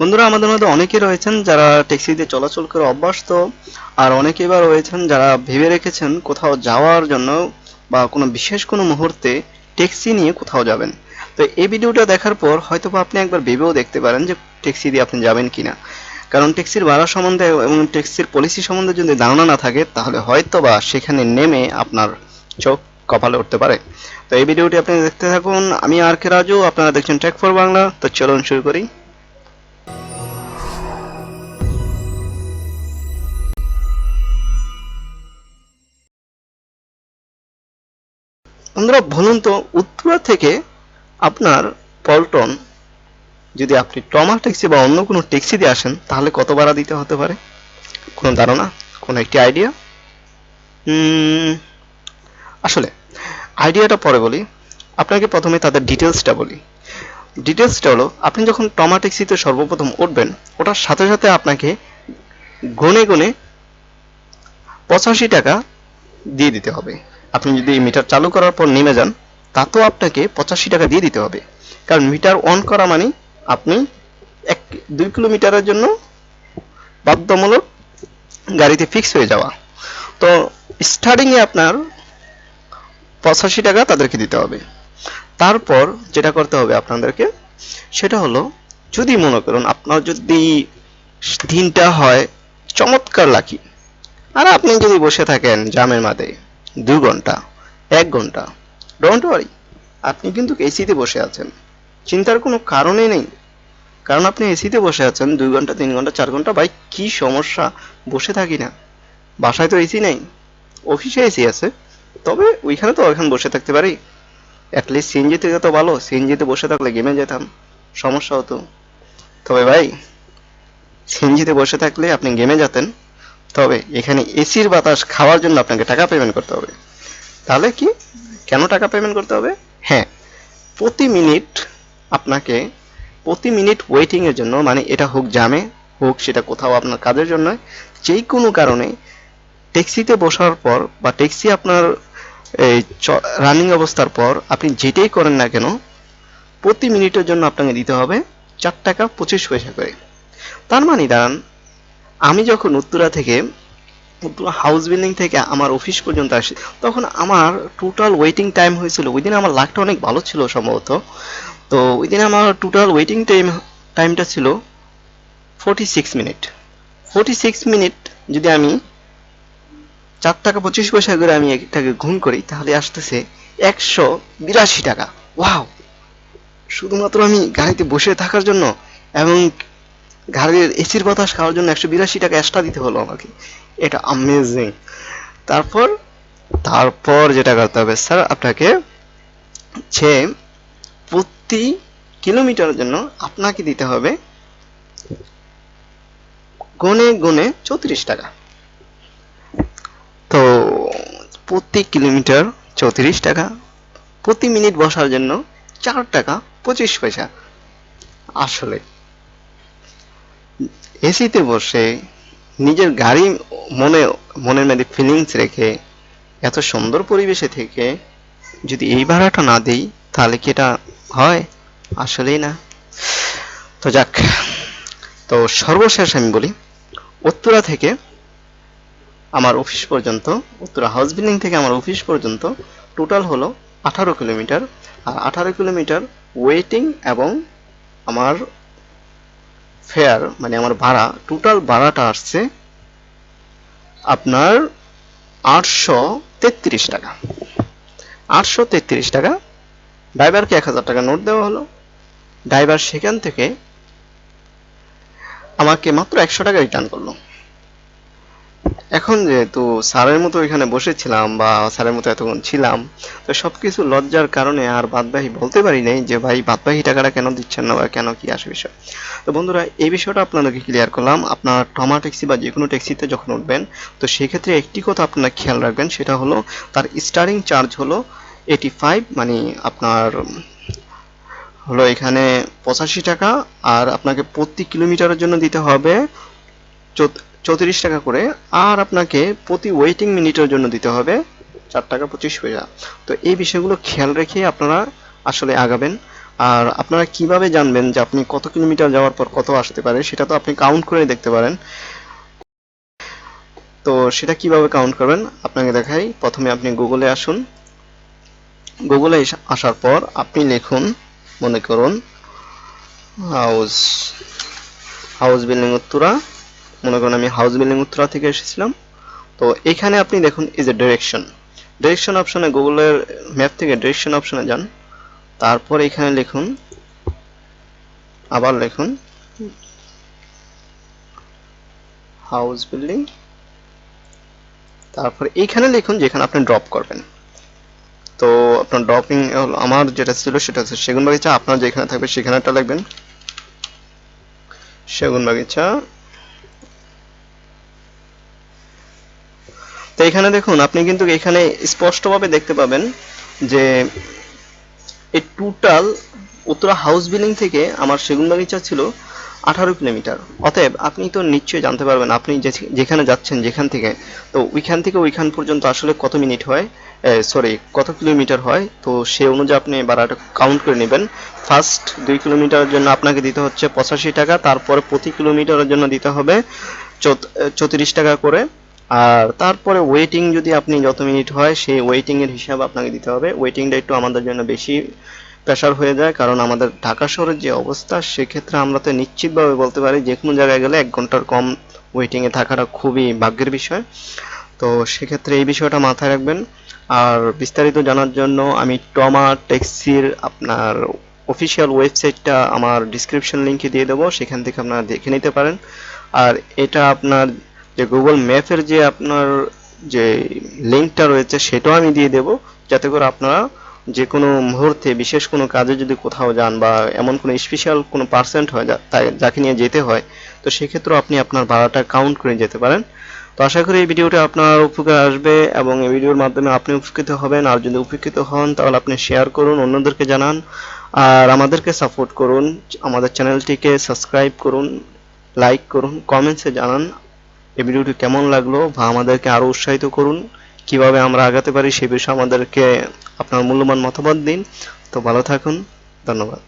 বন্ধুরা, আমাদের মধ্যে অনেকে রয়েছেন যারা ট্যাক্সিতে চলাচল করে অভ্যস্ত, আর অনেকেই বা রয়েছেন যারা ভেবে রেখেছেন কোথাও যাওয়ার জন্য বা কোনো বিশেষ কোনো মুহূর্তে ট্যাক্সি নিয়ে কোথাও যাবেন। তো এই ভিডিওটা দেখার পর হয়তো আপনি একবার ভেবেও দেখতে পারেন যে ট্যাক্সি দিয়ে আপনি যাবেন কিনা। কারণ ট্যাক্সির ভাড়া সম্বন্ধে এবং ট্যাক্সির পলিসি সম্বন্ধে যদি ধারণা না থাকে, তাহলে হয়তো বা সেখানে নেমে আপনার চোখ কপালে উঠতে পারে। তো এই ভিডিওটি আপনি দেখতে থাকুন। আমি আর কে রাজু, আপনারা দেখছেন ট্যাক ফর বাংলা তো চলুন শুরু করি। বলুন তো, উত্তরা থেকে আপনার পল্টন, যদি আপনি টমা ট্যাক্সি বা অন্য কোনো ট্যাক্সি দিয়ে আসেন, তাহলে কত ভাড়া দিতে হতে পারে? কোনো ধারণা? কোনো একটি আইডিয়া? আসলে, আইডিয়াটা পরে বলি। আপনাকে প্রথমে তাদের ডিটেলসটা বলি। ডিটেলসটা হলো, আপনি যখন টমা ট্যাক্সিতে সর্বপ্রথম উঠবেন, ওটার সাথে সাথে আপনাকে গুনে গুনে পঁচাশি টাকা দিয়ে দিতে হবে। আপনি যদি মিটার চালু করার পর নেমে যান তাতেও আপনাকে পঁচাশি টাকা দিয়ে দিতে হবে। কারণ মিটার অন করা মানে আপনি এক, দুই কিলোমিটারের জন্য বাধ্যমূলক গাড়িতে ফিক্স হয়ে যাওয়া। তো স্টার্টিংয়ে আপনার পঁচাশি টাকা তাদেরকে দিতে হবে। তারপর যেটা করতে হবে আপনাদেরকে, সেটা হলো যদি মনে করুন আপনার যদি দিনটা হয় চমৎকার লাকি আর আপনি যদি বসে থাকেন জামের মাঝে দু ঘণ্টা, এক ঘণ্টা। ডোন্ট ওয়ারি আপনি কিন্তু এসিতে বসে আছেন। চিন্তার কোনো কারণই নেই। কারণ আপনি এসিতে বসে আছেন, দুই ঘণ্টা, তিন ঘণ্টা, চার ঘণ্টা, ভাই, কি সমস্যা? বসে থাকি না। বাসায় তো এসি নেই। অফিসে এসি আছে। তবে ওইখানে তো ওইখানে বসে থাকতে পারি। অ্যাটলিস্ট সিএনজি থেকে তো ভালো, সিএনজিতে বসে থাকলে গেমে যেতাম। সমস্যা হতো। তবে ভাই, সিএনজিতে বসে থাকলে আপনি গেমে যেতেন। তবে এখানে এসির বাতাস খাওয়ার জন্য আপনাকে টাকা পেমেন্ট করতে হবে। তাহলে কি? কেন টাকা পেমেন্ট করতে হবে? হ্যাঁ প্রতি মিনিট আপনাকে, প্রতি মিনিট ওয়েটিং এর জন্য মানে এটা হোক জামে হোক সেটা কোথাও আপনার কাজের জন্য যেই কোনো কারণে ট্যাক্সিতে বসার পর বা ট্যাক্সি আপনার এই রানিং অবস্থার পর আপনি যেটাই করেন না কেন, প্রতি মিনিটের জন্য আপনাকে দিতে হবে চার টাকা পঁচিশ পয়সা করে। তার মানে দাঁড়ান আমি যখন উত্তরা থেকে, উত্তরা হাউস বিল্ডিং থেকে আমার অফিস পর্যন্ত আসি, তখন আমার টোটাল ওয়েটিং টাইম হয়েছিল। ওই দিন আমার লাকটা অনেক ভালো ছিল সম্ভবত। তো ওই দিন আমার টোটাল ওয়েটিং টাইম টাইমটা ছিল forty six minute forty six minute যদি আমি চার টাকা পঁচিশ পয়সা করে আমি এটাকে গুণ করি, তাহলে আসতেছে একশো বিরাশি টাকা। ওয়াও শুধুমাত্র আমি গাড়িতে বসে থাকার জন্য এবং গাড়ির এসির বাতাস খাওয়ার জন্য একশো বিরাশি টাকা এক্সট্রা দিতে হলো আমাকে। এটা আমেজিং তারপর তারপর যেটা করতে হবে স্যার আপনাকে যে প্রতি কিলোমিটারের জন্য আপনাকে দিতে হবে গুনে গুনে চৌত্রিশ টাকা। তো প্রতি কিলোমিটার চৌত্রিশ টাকা, প্রতি মিনিট বসার জন্য চার টাকা পঁচিশ পয়সা। আসলে এসিতে বসে নিজের গাড়ি মনে, মনের মধ্যে ফিলিংস রেখে এত সুন্দর পরিবেশে থেকে যদি এই ভাড়াটা না দেই, তাহলে কি এটা হয়? আসলেই না। তো যাক, তো সর্বশেষ আমি বলি, উত্তরা থেকে আমার অফিস পর্যন্ত, উত্তরা হাউস বিল্ডিং থেকে আমার অফিস পর্যন্ত টোটাল হলো আঠারো কিলোমিটার আর আঠারো কিলোমিটার ওয়েটিং এবং আমার ফেয়ার মানে আমার ভাড়া টোটাল ভাড়াটা আসছে আপনার আটশো তেত্রিশ টাকা। আটশো তেত্রিশ টাকা ড্রাইভারকে এক হাজার টাকা নোট দেওয়া হলো। ড্রাইভার সেখান থেকে আমাকে মাত্র একশো টাকা রিটার্ন করল। এখন যেহেতু স্যারের মতো এখানে বসেছিলাম বা স্যারের মতো এতক্ষণ ছিলাম, তো সব কিছু লজ্জার কারণে আর বাদবাকি বলতে পারি নাই যে, ভাই বাদবাকি টাকাটা কেন দিচ্ছেন না বা কেন কি আসে বিষয়? তো বন্ধুরা, এই বিষয়টা আপনাদেরকে ক্লিয়ার করলাম। আপনার টমা ট্যাক্সি বা যে কোনো ট্যাক্সিতে যখন উঠবেন, তো সেক্ষেত্রে একটি কথা আপনারা খেয়াল রাখবেন, সেটা হলো তার স্টারিং চার্জ হলো এইটি ফাইভ মানে আপনার হলো এখানে পঁচাশি টাকা, আর আপনাকে প্রতি কিলোমিটারের জন্য দিতে হবে চৌত্রিশ টাকা করে। আর আপনাকে প্রতি ওয়েটিং মিনিটের জন্য দিতে হবে চার টাকা পঁচিশ পয়সা। তো এই বিষয়গুলো খেয়াল রেখে আপনারা আসলে আগাবেন। আর আপনারা কীভাবে জানবেন যে আপনি কত কিলোমিটার যাওয়ার পর কত আসতে পারে, সেটা তো আপনি কাউন্ট করে দেখতে পারেন। তো সেটা কীভাবে কাউন্ট করবেন, আপনাকে দেখাই। প্রথমে আপনি গুগলে আসুন। গুগলে আসার পর আপনি লিখুন, মনে করুন, হাউস হাউস বিল্ডিং উত্তরা। মনে করুন আমি হাউস বিল্ডিং উত্তরা থেকে এসেছিলাম। তো এখানে আপনি দেখুন ইজ এ ডিরেকশন ডিরেকশন অপশনে গুগলের ম্যাপ থেকে ডিরেকশন অপশনে যান। তারপর এখানে লিখুন, আবার লিখুন হাউস বিল্ডিং তারপর এইখানে লিখুন যেখানে আপনি ড্রপ করবেন। তো আপনার ড্রপিং আমার যেটা ছিল সেটা হচ্ছে সেগুন বাগিচা আপনার যেখানে থাকবে সেখানেটা লিখবেন। সেগুন বাগিচা তো এখানে দেখুন, আপনি কিন্তু এখানে স্পষ্টভাবে দেখতে পাবেন যে এই টোটাল উত্তরা হাউস বিল্ডিং থেকে আমার সেগুন বাগিচা ছিল আঠারো কিলোমিটার। অতএব আপনি তো নিশ্চয়ই জানতে পারবেন, আপনি যেখানে যাচ্ছেন যেখান থেকে, তো ওইখান থেকে ওইখান পর্যন্ত আসলে কত মিনিট হয় সরি কত কিলোমিটার হয়? তো সে অনুযায়ী আপনি ভাড়াটা কাউন্ট করে নেবেন। ফার্স্ট দুই কিলোমিটারের জন্য আপনাকে দিতে হচ্ছে পঁচাশি টাকা, তারপরে প্রতি কিলোমিটারের জন্য দিতে হবে চৌত্রিশ টাকা করে। আর তারপরে ওয়েটিং যদি আপনি যত মিনিট হয়, সেই ওয়েটিং এর হিসাব আপনাকে দিতে হবে। ওয়েটিংটা একটু আমাদের জন্য বেশি প্রেশার হয়ে যায়, কারণ আমাদের ঢাকা শহরের যে অবস্থা, সেক্ষেত্রে আমরা তো নিশ্চিতভাবে বলতে পারি যে কোনো জায়গায় গেলে এক ঘণ্টার কম ওয়েটিং এ থাকাটা খুবই ভাগ্যের বিষয়। তো সেক্ষেত্রে এই বিষয়টা মাথায় রাখবেন। আর বিস্তারিত জানার জন্য আমি টমা ট্যাক্সির আপনার অফিসিয়াল ওয়েবসাইটটা আমার ডিসক্রিপশন লিংকে দিয়ে দেবো, সেখান থেকে আপনারা দেখে নিতে পারেন। আর এটা আপনার যে গুগল ম্যাপের যে আপনার যে লিঙ্কটা রয়েছে, সেটাও আমি দিয়ে দেবো। যাতে করে আপনারা যে কোনো মুহূর্তে, বিশেষ কোনো কাজে যদি কোথাও যান বা এমন কোনো স্পেশাল কোনো পার্সেন্ট হয় যাকে নিয়ে যেতে হয়, তো সেক্ষেত্রেও আপনি আপনার ভাড়াটা কাউন্ট করে যেতে পারেন। তো আশা করি এই ভিডিওটা আপনার উপকার আসবে এবং এই ভিডিওর মাধ্যমে আপনি উপকৃত হবেন। আর যদি উপকৃত হন, তাহলে আপনি শেয়ার করুন, অন্যদেরকে জানান। আর আমাদেরকে সাপোর্ট করুন। আমাদের চ্যানেলটিকে সাবস্ক্রাইব করুন লাইক করুন কমেন্টসে জানান। এই ভিডিওটি কেমন লাগল বা আমাদেরকে আরও উৎসাহিত করুন। কীভাবে আমরা আগাতে পারি সে বিষয়ে আমাদেরকে আপনার মূল্যবান মতামত দিন। তো ভালো থাকুন। ধন্যবাদ।